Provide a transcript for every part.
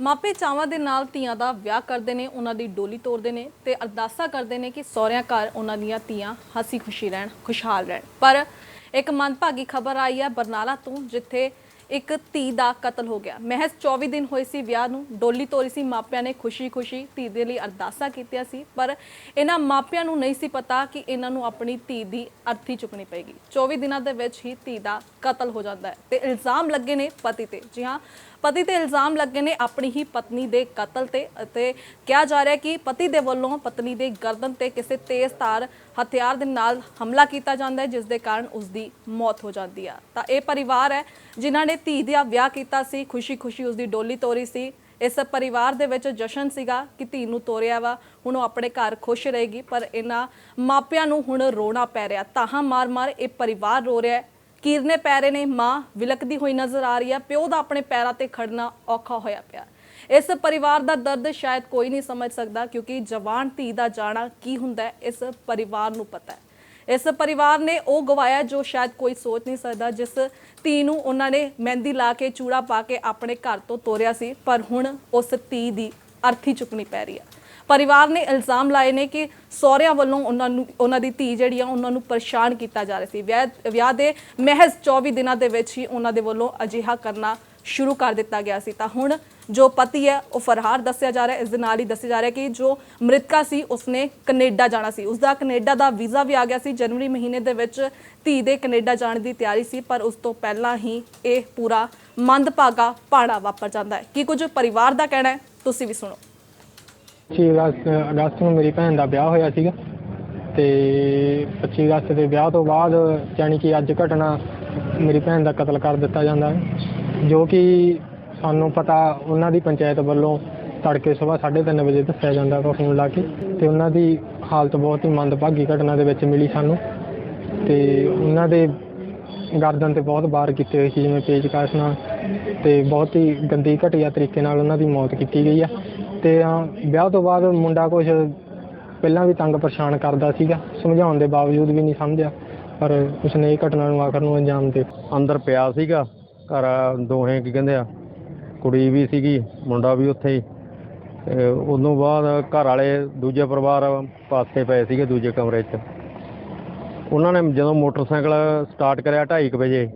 ਮਾਪੇ ਚਾਵਾਂ ਦੇ ਨਾਲ ਧੀਆਂ ਦਾ ਵਿਆਹ ਕਰਦੇ ਨੇ, ਉਹਨਾਂ ਦੀ ਡੋਲੀ ਤੋਰਦੇ ਨੇ ਤੇ ਅਰਦਾਸਾਂ ਕਰਦੇ ਨੇ ਕਿ ਸਹੁਰਿਆਂ ਘਰ ਉਹਨਾਂ ਦੀਆਂ ਧੀਆਂ ਹਸੀ ਖੁਸ਼ੀ ਰਹਿਣ, ਖੁਸ਼ਹਾਲ ਰਹਿਣ। ਪਰ ਇੱਕ ਮੰਦਭਾਗੀ ਖਬਰ ਆਈ ਹੈ ਬਰਨਾਲਾ ਤੋਂ, ਜਿੱਥੇ ਇੱਕ ਧੀ ਦਾ ਕਤਲ ਹੋ ਗਿਆ। ਮਹਿਜ਼ 24 ਦਿਨ ਹੋਏ ਸੀ ਵਿਆਹ ਨੂੰ, ਡੋਲੀ ਤੋਰੀ ਸੀ, ਮਾਪਿਆਂ ਨੇ ਖੁਸ਼ੀ-ਖੁਸ਼ੀ ਧੀ ਦੇ ਲਈ ਅਰਦਾਸਾਂ ਕੀਤੀਆਂ ਸੀ, ਪਰ ਇਹਨਾਂ ਮਾਪਿਆਂ ਨੂੰ ਨਹੀਂ ਸੀ ਪਤਾ ਕਿ ਇਹਨਾਂ ਨੂੰ ਆਪਣੀ ਧੀ ਦੀ ਅਰਥੀ ਚੁੱਕਣੀ ਪਏਗੀ। 24 ਦਿਨਾਂ ਦੇ ਵਿੱਚ ਹੀ ਧੀ ਦਾ ਕਤਲ ਹੋ ਜਾਂਦਾ ਹੈ ਤੇ ਇਲਜ਼ਾਮ ਲੱਗੇ ਨੇ ਪਤੀ ਤੇ। ਜੀ ਹਾਂ ਪਤੀ ਤੇ ਇਲਜ਼ਾਮ ਲੱਗੇ ਨੇ ਆਪਣੀ ਹੀ ਪਤਨੀ ਦੇ ਕਤਲ ਤੇ ਅਤੇ ਕਿਹਾ ਜਾ ਰਿਹਾ ਕਿ ਪਤੀ ਦੇ ਵੱਲੋਂ ਪਤਨੀ ਦੇ ਗਰਦਨ ਤੇ ਕਿਸੇ ਤੇਜ਼ ਧਾਰ ਹਥਿਆਰ ਦੇ ਨਾਲ ਹਮਲਾ ਕੀਤਾ ਜਾਂਦਾ ਹੈ, ਜਿਸ ਦੇ ਕਾਰਨ ਉਸ ਦੀ ਮੌਤ ਹੋ ਜਾਂਦੀ ਆ। ਤਾਂ ਇਹ ਪਰਿਵਾਰ ਹੈ ਜਿਨ੍ਹਾਂ ਨੇ ਧੀ ਦਾ ਵਿਆਹ ਕੀਤਾ ਸੀ, ਖੁਸ਼ੀ-ਖੁਸ਼ੀ ਉਸ ਦੀ ਡੋਲੀ ਤੋਰੀ ਸੀ। ਇਸ ਪਰਿਵਾਰ ਦੇ ਵਿੱਚ ਜਸ਼ਨ ਸੀਗਾ ਕਿ ਧੀ ਨੂੰ ਤੋਰਿਆ ਵਾ। ਹੁਣ ਉਹ ਆਪਣੇ ਘਰ ਖੁਸ਼ ਰਹੇਗੀ, ਪਰ ਇਹਨਾਂ ਮਾਪਿਆਂ ਨੂੰ ਹੁਣ ਰੋਣਾ ਪੈ ਰਿਹਾ। ਤਾਹਾਂ ਮਾਰ-ਮਾਰ ਇਹ ਪਰਿਵਾਰ ਰੋ ਰਿਹਾ ਹੈ। ਕੀਰਨੇ ਪੈ ਰਹੇ ਨੇ ਮਾਂ ਵਿਲਕਦੀ ਹੋਈ ਨਜ਼ਰ ਆ ਰਹੀ ਆ ਪਿਓ ਦਾ ਆਪਣੇ ਪੈਰਾਂ ਤੇ ਖੜਨਾ ਔਖਾ ਹੋਇਆ ਪਿਆ। ਇਸ ਪਰਿਵਾਰ ਦਾ ਦਰਦ ਸ਼ਾਇਦ ਕੋਈ ਨਹੀਂ ਸਮਝ ਸਕਦਾ ਕਿਉਂਕਿ ਜਵਾਨ ਧੀ ਦਾ ਜਾਣਾ ਕੀ ਹੁੰਦਾ ਇਸ ਪਰਿਵਾਰ ਨੂੰ ਪਤਾ ਹੈ। ਇਸ ਪਰਿਵਾਰ ਨੇ ਉਹ ਗਵਾਇਆ ਜੋ ਸ਼ਾਇਦ ਕੋਈ ਸੋਚ ਨਹੀਂ ਸਕਦਾ, ਜਿਸ ਧੀ ਨੂੰ ਉਹਨਾਂ ਨੇ ਮਹਿੰਦੀ ਲਾ ਕੇ, ਚੂੜਾ ਪਾ ਕੇ ਆਪਣੇ ਘਰ ਤੋਂ ਤੋਰਿਆ ਸੀ, ਪਰ ਹੁਣ ਉਸ ਧੀ ਦੀ ਅਰਥੀ ਚੁੱਕਣੀ ਪੈ ਰਹੀ ਹੈ। ਪਰਿਵਾਰ ਨੇ ਇਲਜ਼ਾਮ ਲਾਏ ਨੇ ਕਿ ਸਹੁਰਿਆਂ ਵੱਲੋਂ ਉਹਨਾਂ ਨੂੰ, ਉਹਨਾਂ ਦੀ ਧੀ ਜਿਹੜੀ ਆ, ਉਹਨਾਂ ਨੂੰ ਪਰੇਸ਼ਾਨ ਕੀਤਾ ਜਾ ਰਿਹਾ ਸੀ। ਵਿਆਹ ਵਿਆਹ ਦੇ ਮਹਿਜ਼ 24 ਦਿਨਾਂ ਦੇ ਵਿੱਚ ਹੀ ਉਹਨਾਂ ਦੇ ਵੱਲੋਂ ਅਜਿਹਾ ਕਰਨਾ ਸ਼ੁਰੂ ਕਰ ਦਿੱਤਾ ਗਿਆ ਸੀ। ਤਾਂ ਹੁਣ ਜੋ ਪਤੀ ਹੈ, ਉਹ ਫਰਹਾਰ ਦੱਸਿਆ ਜਾ ਰਿਹਾ, ਇਸ ਦੇ ਨਾਲ ਹੀ ਦੱਸਿਆ ਜਾ ਰਿਹਾ ਕਿ ਜੋ ਮ੍ਰਿਤਕਾ ਸੀ, ਉਸਨੇ ਕੈਨੇਡਾ ਜਾਣਾ ਸੀ। ਉਸਦਾ ਕੈਨੇਡਾ ਦਾ ਵੀਜ਼ਾ ਵੀ ਆ ਗਿਆ ਸੀ। ਜਨਵਰੀ ਮਹੀਨੇ ਦੇ ਵਿੱਚ ਧੀ ਦੇ ਕੈਨੇਡਾ ਜਾਣ ਦੀ ਤਿਆਰੀ ਸੀ, ਪਰ ਉਸ ਤੋਂ ਪਹਿਲਾਂ ਹੀ ਇਹ ਪੂਰਾ ਮੰਦਭਾਗਾ ਪਾੜਾ ਵਾਪਰ ਜਾਂਦਾ ਹੈ। ਕੀ ਕੁਝ ਪਰਿਵਾਰ ਦਾ ਕਹਿਣਾ ਹੈ, ਤੁਸੀਂ ਵੀ ਸੁਣੋ। 25 ਅਗਸਤ ਅਗਸਤ ਨੂੰ ਮੇਰੀ ਭੈਣ ਦਾ ਵਿਆਹ ਹੋਇਆ ਸੀਗਾ ਤੇ 25 ਅਗਸਤ ਦੇ ਵਿਆਹ ਤੋਂ ਬਾਅਦ ਯਾਨੀ ਕਿ ਅੱਜ ਘਟਨਾ ਮੇਰੀ ਭੈਣ ਦਾ ਕਤਲ ਕਰ ਦਿੱਤਾ ਜਾਂਦਾ ਹੈ, ਜੋ ਕਿ ਸਾਨੂੰ ਪਤਾ ਉਹਨਾਂ ਦੀ ਪੰਚਾਇਤ ਵੱਲੋਂ ਤੜਕੇ ਸਵੇਰ 3:30 ਵਜੇ ਦੱਸਿਆ ਜਾਂਦਾ ਵਾ ਫੋਨ ਲਾ ਕੇ ਤੇ ਉਹਨਾਂ ਦੀ ਹਾਲਤ ਬਹੁਤ ਹੀ ਮੰਦਭਾਗੀ ਘਟਨਾ ਦੇ ਵਿੱਚ ਮਿਲੀ ਸਾਨੂੰ ਤੇ ਉਹਨਾਂ ਦੇ ਗਰਦਨ ਤੇ ਬਹੁਤ ਵਾਰ ਕੀਤੇ ਹੋਏ ਸੀ, ਜਿਵੇਂ ਪੇਚਕਸ ਨਾਲ ਤੇ ਬਹੁਤ ਹੀ ਗੰਦੀ ਘਟੀਆ ਤਰੀਕੇ ਨਾਲ ਉਹਨਾਂ ਦੀ ਮੌਤ ਕੀਤੀ ਗਈ ਆ। ਅਤੇ ਵਿਆਹ ਤੋਂ ਬਾਅਦ ਮੁੰਡਾ ਕੁਛ ਪਹਿਲਾਂ ਵੀ ਤੰਗ ਪਰੇਸ਼ਾਨ ਕਰਦਾ ਸੀਗਾ, ਸਮਝਾਉਣ ਦੇ ਬਾਵਜੂਦ ਵੀ ਨਹੀਂ ਸਮਝਿਆ, ਪਰ ਉਸਨੇ ਇਹ ਘਟਨਾ ਨੂੰ ਆਖਰ ਨੂੰ ਅੰਜਾਮ ਦੇ ਅੰਦਰ ਪਿਆ ਸੀਗਾ, ਘਰ ਦੋਹੇ ਕੀ ਕਹਿੰਦੇ ਆ, ਕੁੜੀ ਵੀ ਸੀਗੀ, ਮੁੰਡਾ ਵੀ ਉੱਥੇ ਹੀ। ਤੇ ਉਦੋਂ ਬਾਅਦ ਘਰ ਵਾਲੇ ਦੂਜੇ ਪਰਿਵਾਰ ਪਾਸੇ ਪਏ ਸੀਗੇ, ਦੂਜੇ ਕਮਰੇ 'ਚ। ਉਹਨਾਂ ਨੇ ਜਦੋਂ ਮੋਟਰਸਾਈਕਲ ਸਟਾਰਟ ਕਰਿਆ 2:30 ਵਜੇ,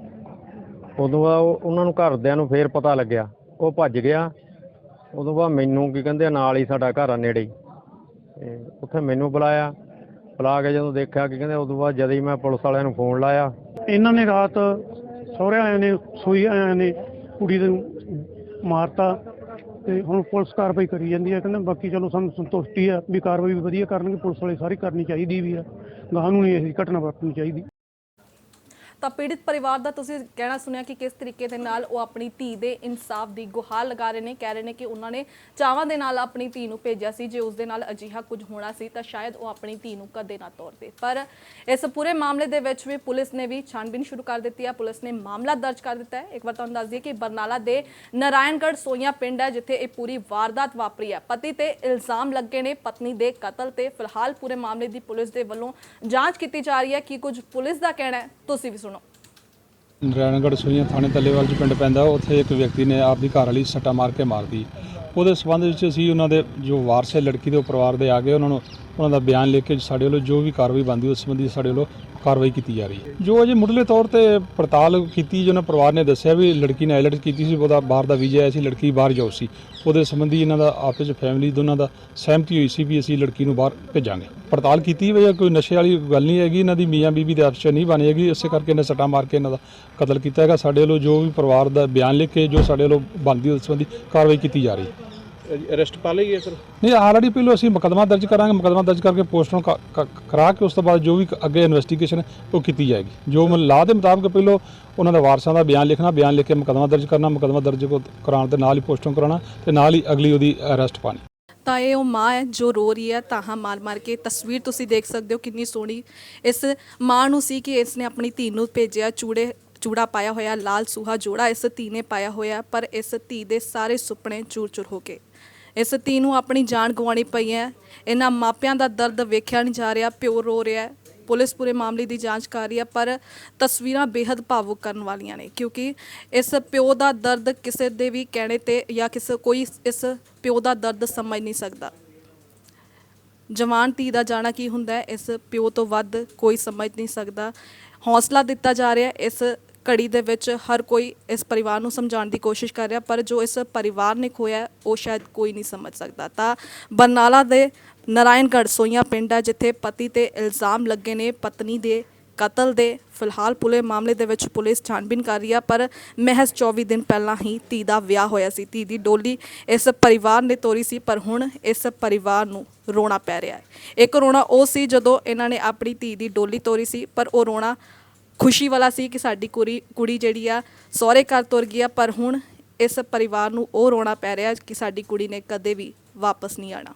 ਉਦੋਂ ਬਾਅਦ ਉਹ- ਉਹਨਾਂ ਨੂੰ ਘਰਦਿਆਂ ਨੂੰ ਫੇਰ ਪਤਾ ਲੱਗਿਆ। ਉਹ ਭੱਜ ਗਿਆ ਉਦੋਂ ਬਾਅਦ ਮੈਨੂੰ ਕੀ ਕਹਿੰਦੇ ਆ, ਨਾਲ ਹੀ ਸਾਡਾ ਘਰ ਆ ਨੇੜੇ ਹੀ। ਤੇ ਉੱਥੇ ਮੈਨੂੰ ਬੁਲਾਇਆ। ਬੁਲਾ ਕੇ ਜਦੋਂ ਦੇਖਿਆ ਕੀ ਕਹਿੰਦੇ ਉਦੋਂ ਬਾਅਦ ਜਦ ਹੀ ਮੈਂ ਪੁਲਿਸ ਵਾਲਿਆਂ ਨੂੰ ਫੋਨ ਲਾਇਆ। ਇਹਨਾਂ ਨੇ ਰਾਤ ਸਹੁਰੇ ਆਇਆਂ ਨੇ ਸੂਈ ਆਇਆਂ ਨੇ ਕੁੜੀ ਨੂੰ ਮਾਰਤਾ ਤੇ ਹੁਣ ਪੁਲਿਸ ਕਾਰਵਾਈ ਕਰੀ ਜਾਂਦੀ ਹੈ ਕਹਿੰਦੇ ਬਾਕੀ ਚਲੋ ਸਾਨੂੰ ਸੰਤੁਸ਼ਟੀ ਆ ਵੀ ਕਾਰਵਾਈ ਵੀ ਵਧੀਆ ਕਰਨਗੇ ਪੁਲਿਸ ਵਾਲੇ ਸਾਰੀ ਕਰਨੀ ਚਾਹੀਦੀ ਵੀ ਆ। ਗਾਹ ਨੂੰ ਨਹੀਂ ਇਹ ਘਟਨਾ ਵਾਪਰਨੀ ਚਾਹੀਦੀ। ਤਾਂ ਪੀੜਿਤ ਪਰਿਵਾਰ ਦਾ ਤੁਸੀਂ ਕਹਿਣਾ ਸੁਣਿਆ ਕਿ ਕਿਸ ਤਰੀਕੇ ਦੇ ਨਾਲ ਉਹ ਆਪਣੀ ਧੀ ਦੇ ਇਨਸਾਫ ਦੀ ਗੁਹਾਰ ਲਗਾ ਰਹੇ ਨੇ, ਕਹਿ ਰਹੇ ਨੇ ਕਿ ਉਹਨਾਂ ਨੇ ਚਾਵਾਂ ਦੇ ਨਾਲ ਆਪਣੀ ਧੀ ਨੂੰ ਭੇਜਿਆ ਸੀ, ਜੇ ਉਸ ਦੇ ਨਾਲ ਅਜਿਹਾ ਕੁਝ ਹੋਣਾ ਸੀ ਤਾਂ ਸ਼ਾਇਦ ਉਹ ਆਪਣੀ ਧੀ ਨੂੰ ਕਦੇ ਨਾ ਤੋਰਦੇ ਪਰ ਇਸ ਪੂਰੇ ਮਾਮਲੇ ਦੇ ਵਿੱਚ ਵੀ ਪੁਲਿਸ ਨੇ ਵੀ ਛਾਣਬੀਨ ਸ਼ੁਰੂ ਕਰ ਦਿੱਤੀ ਹੈ, ਪੁਲਿਸ ਨੇ ਮਾਮਲਾ ਦਰਜ ਕਰ ਦਿੱਤਾ ਹੈ। ਇੱਕ ਵਾਰ ਤੁਹਾਨੂੰ ਦੱਸ ਦਈਏ ਕਿ ਬਰਨਾਲਾ ਦੇ ਨਾਰਾਇਣਗੜ੍ਹ ਸੋਈਆਂ ਪਿੰਡ ਹੈ, ਜਿੱਥੇ ਇਹ ਪੂਰੀ ਵਾਰਦਾਤ ਵਾਪਰੀ ਹੈ। ਪਤੀ ਤੇ ਇਲਜ਼ਾਮ ਲੱਗੇ ਨੇ, ਪਤਨੀ ਦੇ ਕਤਲ ਤੇ ਫਿਲਹਾਲ ਪੂਰੇ ਮਾਮਲੇ ਦੀ ਪੁਲਿਸ ਦੇ ਵੱਲੋਂ ਜਾਂਚ ਕੀਤੀ ਜਾ ਰਹੀ ਹੈ ਕਿ ਕੁਝ ਪੁਲਿਸ ਦਾ ਕਹਿਣਾ ਹੈ, ਤੁਸੀਂ ਵੀ ਸੁਣੋ। ਨਾਰਾਇਣਗੜ੍ਹ ਸੂਈਆਂ ਥਾਣੇ ਤੱਲੇਵਾਲ ਚ ਪਿੰਡ ਪੈਂਦਾ, ਉੱਥੇ ਇੱਕ ਵਿਅਕਤੀ ਨੇ ਆਪਦੀ ਘਰ ਵਾਲੀ ਸੱਟਾ ਮਾਰ ਕੇ ਮਾਰਤੀ ਉਹਦੇ ਸਬੰਧ ਵਿੱਚ ਅਸੀਂ ਉਹਨਾਂ ਦੇ ਜੋ ਵਾਰਸ ਹੈ, ਲੜਕੀ ਦੇ ਉਹ ਪਰਿਵਾਰ ਦੇ ਆ ਗਏ, ਉਹਨਾਂ ਨੂੰ ਉਹਨਾਂ ਦਾ ਬਿਆਨ ਲੈ ਕੇ ਸਾਡੇ ਵੱਲੋਂ ਜੋ ਵੀ ਕਾਰਵਾਈ ਬਣਦੀ, ਉਸ ਸੰਬੰਧੀ ਸਾਡੇ ਵੱਲੋਂ ਕਾਰਵਾਈ ਕੀਤੀ ਜਾ ਰਹੀ ਹੈ। ਜੋ ਅਜੇ ਮੁੱਢਲੇ ਤੌਰ ਤੇ ਪੜਤਾਲ ਕੀਤੀ ਜਿਹਨਾਂ ਪਰਿਵਾਰ ਨੇ ਦੱਸਿਆ ਵੀ ਲੜਕੀ ਨੇ ਆਈਲੈਟਸ ਕੀਤੀ ਸੀ, ਉਹਦਾ ਬਾਹਰ ਦਾ ਵੀਜ਼ਾ ਆਇਆ ਸੀ, ਲੜਕੀ ਬਾਹਰ ਜਾਊ ਸੀ। ਉਹਦੇ ਸੰਬੰਧੀ ਇਹਨਾਂ ਦਾ ਆਪਸ ਵਿੱਚ ਫੈਮਿਲੀ ਦੋਨਾਂ ਦਾ ਸਹਿਮਤੀ ਹੋਈ ਸੀ ਵੀ ਅਸੀਂ ਲੜਕੀ ਨੂੰ ਬਾਹਰ ਭੇਜਾਂਗੇ। ਪੜਤਾਲ ਕੀਤੀ ਵੀ ਕੋਈ ਨਸ਼ੇ ਵਾਲੀ ਗੱਲ ਨਹੀਂ ਹੈਗੀ, ਇਹਨਾਂ ਦੀ ਮੀਆਂ ਬੀਬੀ ਦੇ ਆਪਸ 'ਚ ਨਹੀਂ ਬਣੀ ਹੈਗੀ, ਇਸੇ ਕਰਕੇ ਇਹਨੇ ਸੱਟਾ ਮਾਰ ਕੇ ਇਹਨਾਂ ਦਾ ਕਤਲ ਕੀਤਾ ਹੈਗਾ। ਸਾਡੇ ਵੱਲੋਂ ਜੋ ਵੀ ਪਰਿਵਾਰ ਦਾ ਬਿਆਨ ਲਿਖ ਕੇ ਜੋ ਸਾਡੇ ਵੱਲੋਂ ਬਣਦੀ ਉਸ ਸੰਬੰਧੀ ਕਾਰਵਾਈ ਕੀਤੀ ਜਾ ਰਹੀ ਹੈ। ਅਰੈਸਟ ਪਾ ਲਈ ਹੈ ਸਰ? ਨਹੀਂ ਆਲਰੇਡੀ ਪਹਿਲਾਂ ਅਸੀਂ ਮੁਕੱਦਮਾ ਦਰਜ ਕਰਾਂਗੇ। ਮੁਕੱਦਮਾ ਦਰਜ ਕਰਕੇ ਪੋਸਟਮਾਰਟਮ ਕਰਾ ਕੇ ਉਸ ਤੋਂ ਬਾਅਦ ਜੋ ਵੀ ਅੱਗੇ ਇਨਵੈਸਟੀਗੇਸ਼ਨ ਉਹ ਕੀਤੀ ਜਾਏਗੀ। ਜੋ ਮ- ਲਾਅ ਦੇ ਮੁਤਾਬਕ ਪਹਿਲਾਂ ਉਹਨਾਂ ਦੇ ਵਾਰਸਾਂ ਦਾ ਬਿਆਨ ਲਿਖਣਾ ਬਿਆਨ ਲਿਖ ਕੇ ਮੁਕੱਦਮਾ ਦਰਜ ਕਰਨਾ ਮੁਕੱਦਮਾ ਦਰਜ ਕੋ- ਕਰਾਉਣ ਦੇ ਨਾਲ ਹੀ ਪੋਸਟਮਾਰਟਮ ਕਰਾਉਣਾ ਤੇ ਨਾਲ ਹੀ ਅਗਲੀ ਉਹਦੀ ਅਰੈਸਟ ਪਾਣੀ। ਤਾਂ ਇਹ ਉਹ ਮਾਂ ਹੈ ਜੋ ਰੋ ਰਹੀ ਹੈ ਤਾਹਾਂ ਮਾਰ ਮਾਰ ਕੇ ਤਸਵੀਰ ਤੁਸੀਂ ਦੇਖ ਸਕਦੇ ਹੋ ਕਿੰਨੀ ਸੋਹਣੀ ਇਸ ਮਾਂ ਨੂੰ ਸੀ ਕਿ ਇਸ ਨੇ ਆਪਣੀ ਧੀ ਨੂੰ ਭੇਜਿਆ ਚੂੜੇ ਚੂੜਾ ਪਾਇਆ ਹੋਇਆ, ਲਾਲ ਸੂਹਾ ਜੋੜਾ ਇਸ ਧੀ ਨੇ ਪਾਇਆ ਹੋਇਆ, ਪਰ ਇਸ ਧੀ ਦੇ ਸਾਰੇ ਸੁਪਨੇ ਚੂਰ-ਚੂਰ ਹੋ ਗਏ। ਇਸ ਧੀ ਨੂੰ ਆਪਣੀ ਜਾਨ ਗਵਾਉਣੀ ਪਈ ਹੈ। ਇਹਨਾਂ ਮਾਪਿਆਂ ਦਾ ਦਰਦ ਵੇਖਿਆ ਨਹੀਂ ਜਾ ਰਿਹਾ, ਪਿਓ ਰੋ ਰਿਹਾ ਹੈ। ਪੁਲਿਸ ਪੂਰੇ ਮਾਮਲੇ ਦੀ ਜਾਂਚ ਕਰ ਰਹੀ ਹੈ, ਪਰ ਤਸਵੀਰਾਂ ਬੇहद ਭਾਵੁਕ ਕਰਨ ਵਾਲੀਆਂ ਨੇ, ਕਿਉਂਕਿ ਇਸ ਪਿਓ ਦਾ ਦਰਦ ਕਿਸੇ ਦੇ ਵੀ ਕਹਿਣੇ ਤੇ ਜਾਂ ਕਿਸੇ ਕੋਈ ਇਸ ਪਿਓ ਦਾ ਦਰਦ ਸਮਝ ਨਹੀਂ ਸਕਦਾ। ਜਵਾਨ ਧੀ ਦਾ ਜਾਣਾ ਕੀ ਹੁੰਦਾ ਹੈ? ਇਸ ਪਿਓ ਤੋਂ ਵੱਧ ਕੋਈ ਸਮਝ ਨਹੀਂ ਸਕਦਾ। ਹੌਸਲਾ ਦਿੱਤਾ ਜਾ ਰਿਹਾ ਇਸ ਘੜੀ ਦੇ ਵਿੱਚ ਹਰ ਕੋਈ ਇਸ ਪਰਿਵਾਰ ਨੂੰ ਸਮਝਾਉਣ ਦੀ ਕੋਸ਼ਿਸ਼ ਕਰ ਰਿਹਾ, ਪਰ ਜੋ ਇਸ ਪਰਿਵਾਰ ਨੇ ਖੋਇਆ, ਉਹ ਸ਼ਾਇਦ ਕੋਈ ਨਹੀਂ ਸਮਝ ਸਕਦਾ। ਤਾਂ ਬਰਨਾਲਾ ਦੇ ਨਾਰਾਇਣਗੜ੍ਹ ਸੋਈਆਂ ਪਿੰਡ ਹੈ, ਜਿੱਥੇ ਪਤੀ ਤੇ ਇਲਜ਼ਾਮ ਲੱਗੇ ਨੇ, ਪਤਨੀ ਦੇ ਕਤਲ ਦੇ ਫਿਲਹਾਲ ਪੁਲੇ ਮਾਮਲੇ ਦੇ ਵਿੱਚ ਪੁਲਿਸ ਛਾਣਬੀਨ ਕਰ ਰਹੀ ਹੈ, ਪਰ ਮਹਿਜ਼ 24 ਦਿਨ ਪਹਿਲਾਂ ਹੀ ਧੀ ਦਾ ਵਿਆਹ ਹੋਇਆ ਸੀ। ਧੀ ਦੀ ਡੋਲੀ ਇਸ ਪਰਿਵਾਰ ਨੇ ਤੋਰੀ ਸੀ, ਪਰ ਹੁਣ ਇਸ ਪਰਿਵਾਰ ਨੂੰ ਰੋਣਾ ਪੈ ਰਿਹਾ ਹੈ। ਇੱਕ ਰੋਣਾ ਉਹ ਸੀ ਜਦੋਂ ਇਹਨਾਂ ਨੇ ਆਪਣੀ ਧੀ ਦੀ ਡੋਲੀ ਤੋਰੀ ਸੀ, ਪਰ ਉਹ ਰੋਣਾ ਖੁਸ਼ੀ ਵਾਲਾ ਸੀ ਕਿ ਸਾਡੀ ਕੁੜੀ ਕੁੜੀ ਜਿਹੜੀ ਆ, ਸਹੁਰੇ ਘਰ ਤੁਰ ਗਈ ਆ, ਪਰ ਹੁਣ ਇਸ ਪਰਿਵਾਰ ਨੂੰ ਉਹ ਰੋਣਾ ਪੈ ਰਿਹਾ ਕਿ ਸਾਡੀ ਕੁੜੀ ਨੇ ਕਦੇ ਵੀ ਵਾਪਸ ਨਹੀਂ ਆਣਾ